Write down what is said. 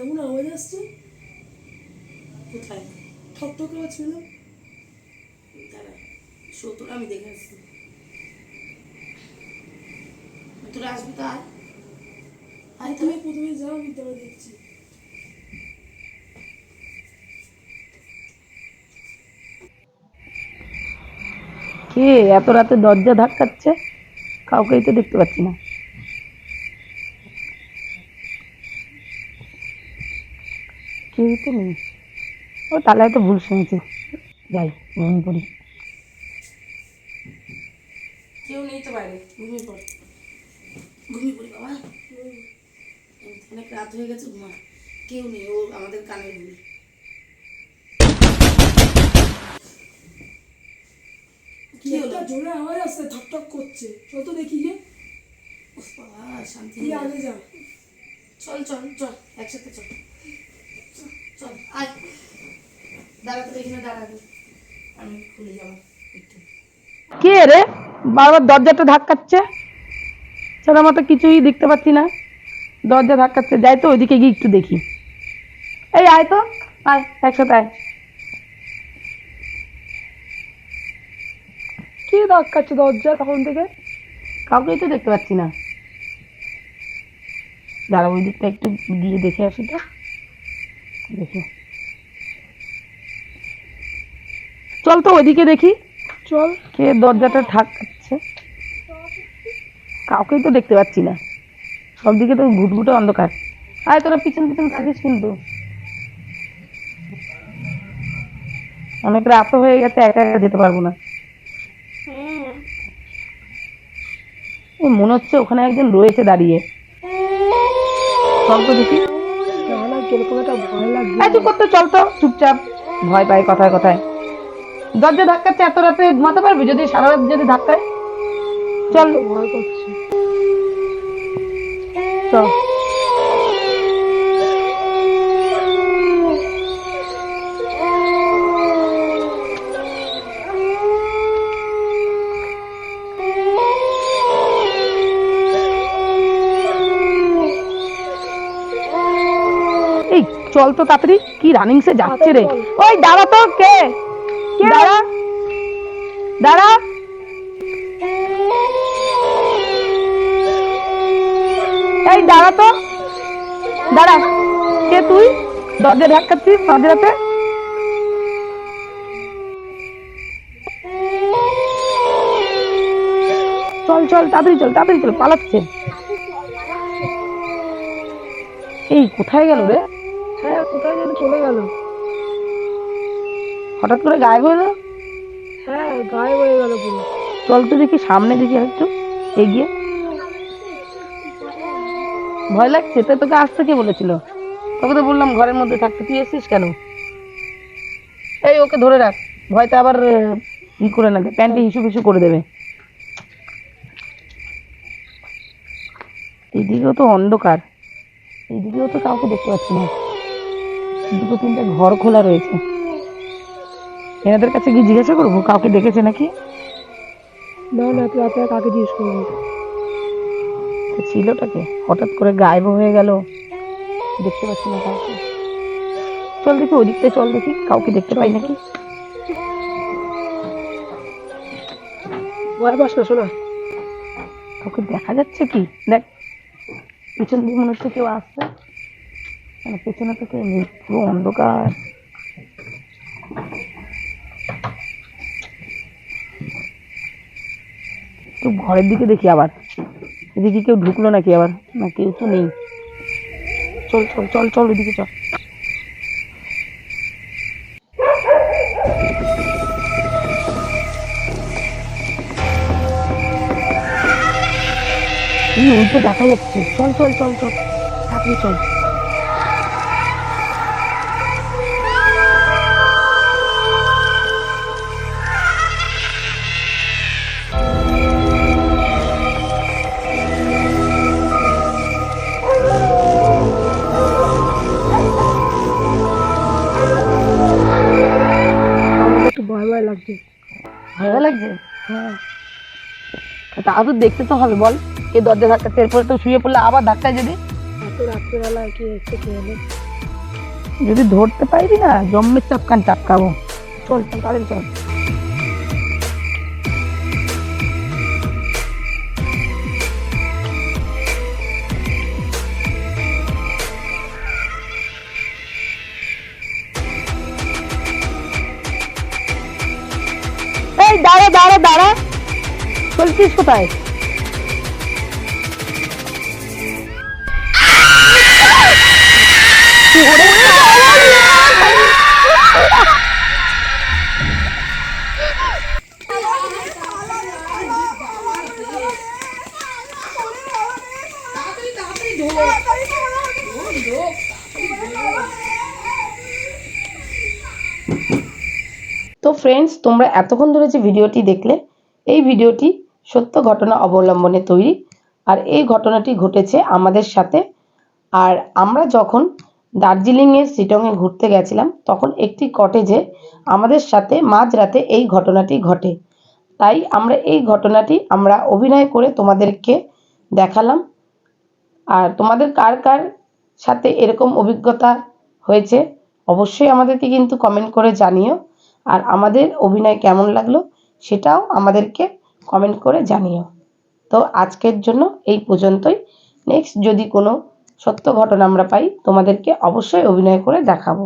কেমন আওয়াজ আসছে? কোথায়? ঠক ঠক আওয়াজ ছিল দাঁড়া সত্তর আমি দেখে আসছি। তোরা আসবি তো আয়। আয় তুমি প্রথমে যাও আমি তারপর দেখছি। কে এত রাতে দরজা ধাক্কাচ্ছে? কাউকেই তো দেখতে পাচ্ছি না। কেউ তো নেই। ও তাহলে হয়তো ভুল শুনেছি। যাই ঘুমিয়ে পড়ি কেউ নেই তো বাইরে ঘুমিয়ে পড়। ঘুমিয়ে পড়ি বাবা। অনেক রাত হয়ে গেছে ঘুমা। কেউ নেই ও আমাদের কানের ভুল কি একটা জোরে আওয়াজ আসছে ঠক ঠক করছে। চল তো দেখি বাবা শান্তি আগে যা। চল চল চল একসাথে চল। চল, কে রে? বারবার দরজাটা ধাক্কাচ্ছে? সেটা মতো কিছুই দেখতে পাচ্ছি না। দরজা ধাক্কাচ্ছে। যাই তো ওইদিকে গিয়ে একটু দেখি। এই আয় তো। আয় ধাক্কাচ্ছে দরজা তখন থেকে? কাউকেই তো দেখতে পাচ্ছি না। দাঁড়া ওই দিকটা একটু গিয়ে দেখে আসি তো। দেখি। চল তো ওইদিকে দেখি। চল। কে দরজাটা ঠাকাচ্ছে কাউকেই তো দেখতে পাচ্ছি না। সব দিকে তো ঘুটঘুটে অন্ধকার। আয় তোরা পিছন পিছন থাকিস কিন্তু। অনেক রাত হয়ে গেছে একা একা যেতে পারব না। মনে হচ্ছে ওখানে একজন রয়েছে দাঁড়িয়ে। চল তো দেখি। কীরকম একটা ভয় লাগছে। চুপ করতে চল তো চুপচাপ। ভয় পাই কথায় কথায়। দরজা ধাক্কাচ্ছে এত রাতে ঘুমাতে পারবি যদি? সারা রাত যদি ধাক্কায়? চল। ভয় করছে। চল। চল তো তাড়াতাড়ি কি রানিং সে যাচ্ছে রে। ওই দাঁড়া তো কে? দাঁড়া। দাঁড়া? এই দাঁড়া তো। দাঁড়া। কে তুই? দরজা ধাক্কাচ্ছিস মাঝরাতে? চল চল তাড়াতাড়ি চল তাড়াতাড়ি চল পালাচ্ছে। এই কোথায় গেল রে? চলে গেল। হঠাৎ করে গায়েব হয়ে গেল? হ্যাঁ গায়ে হয়ে গেল পুরো। চল তো দেখি সামনে দেখি একটু এগিয়ে। ভয় লাগছে? তো তোকে আসতে কে বলেছিল? তোকে তো বললাম ঘরের মধ্যে থাকতে। তুই এসিস কেন? এই ওকে ধরে রাখ। ভয়তে আবার ই করে না দে প্যান্টে হিসু ফিসু করে দেবে। এদিকেও তো অন্ধকার। এদিকেও তো কাউকে দেখতে পাচ্ছি না। দুটো তিনটে ঘর খোলা রয়েছে। এনাদের কাছে গিয়ে জিজ্ঞাসা করব কাউকে দেখেছে নাকি? না না তুই রাতে কাকে জিজ্ঞেস করবি ছিলটাকে হঠাৎ করে গায়েব হয়ে গেল। দেখতে পাচ্ছি না কাউকে। চল দেখি ওদিকটা চল দেখি কাউকে দেখতে পাই নাকি? ভয় পাস না শোনা। কাউকে দেখা যাচ্ছে কি? দেখ পিছন দিয়ে মনে হচ্ছে কেউ আসছে। মানে পেছনে থেকে পুরো অন্ধকার। একটু ঘরের দিকে দেখি আবার। এদিকে কেউ ঢুকলো নাকি আবার? না, কেউ তো নেই। চল চল চল চল ওইদিকে চল। উল্টো দেখা যাচ্ছে। চল চল চল চল। তাড়াতাড়ি চল। হ্যাঁ। তাও তো দেখতে তো হবে বল। কে দরজা ধাক্কা এরপরে তো শুয়ে পড়লে আবার ধাক্কায় যদি এত কি এসে কে এলো যদি ধরতে পারবি না জম্মের চাপকান চাপকাবো চল চল তাড়াতাড়ি চল। দাঁড়া দাঁড়া দাঁড়া চলছিস কোথায় তাড়াতাড়ি তো ফ্রেন্ডস তোমরা এতক্ষণ ধরে যে ভিডিওটি দেখলে, এই ভিডিওটি সত্য ঘটনা অবলম্বনে তৈরি। আর এই ঘটনাটি ঘটেছে আমাদের সাথে। আর আমরা যখন দার্জিলিংয়ের সিটংয়ে ঘুরতে গেছিলাম, তখন একটি কটেজে আমাদের সাথে মাঝরাতে এই ঘটনাটি ঘটে। তাই আমরা এই ঘটনাটি আমরা অভিনয় করে তোমাদেরকে দেখালাম। আর তোমাদের কার কার সাথে এরকম অভিজ্ঞতা হয়েছে, অবশ্যই আমাদেরকে কিন্তু কমেন্ট করে জানিও। আর আমাদের অভিনয় কেমন লাগল সেটাও আমাদেরকে কমেন্ট করে জানিও। তো আজকের জন্য এই পর্যন্তই। নেক্সট যদি কোনো সত্য ঘটনা আমরা পাই, তোমাদেরকে অবশ্যই অভিনয় করে দেখাবো।